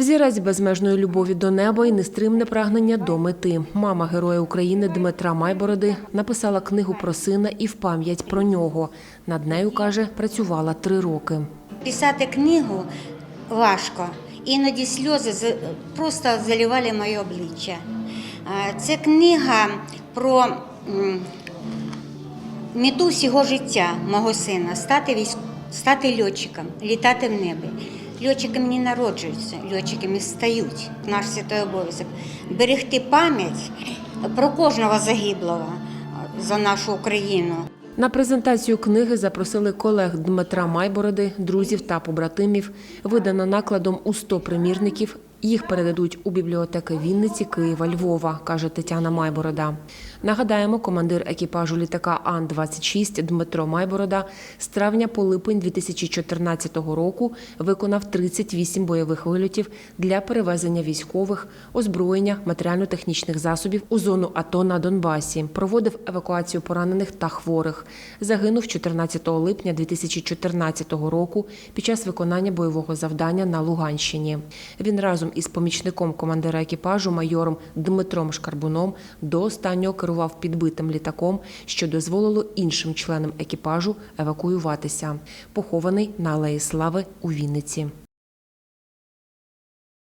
Взірець безмежної любові до неба і нестримне прагнення до мети. Мама героя України Дмитра Майбороди написала книгу про сина і в пам'ять про нього. Над нею каже, працювала три роки. Писати книгу важко. Іноді сльози просто заливали моє обличчя. Це книга про мету всього життя мого сина стати, військ... стати льотчиком, літати в небі. Льотчиками не народжуються, льотчиками стають. Наш святой обов'язок берегти пам'ять про кожного загиблого за нашу Україну. На презентацію книги запросили колег Дмитра Майбороди, друзів та побратимів. видана накладом у 100 примірників. Їх передадуть у бібліотеки Вінниці, Києва, Львова, каже Тетяна Майборода. Нагадаємо, командир екіпажу літака Ан-26 Дмитро Майборода з травня по липень 2014 року виконав 38 бойових вильотів для перевезення військових, озброєння, матеріально-технічних засобів у зону АТО на Донбасі. Проводив евакуацію поранених та хворих. Загинув 14 липня 2014 року під час виконання бойового завдання на Луганщині. Він із помічником командира екіпажу майором Дмитром Шкарбуном до останнього керував підбитим літаком, що дозволило іншим членам екіпажу евакуюватися. Похований на Алеї Слави у Вінниці.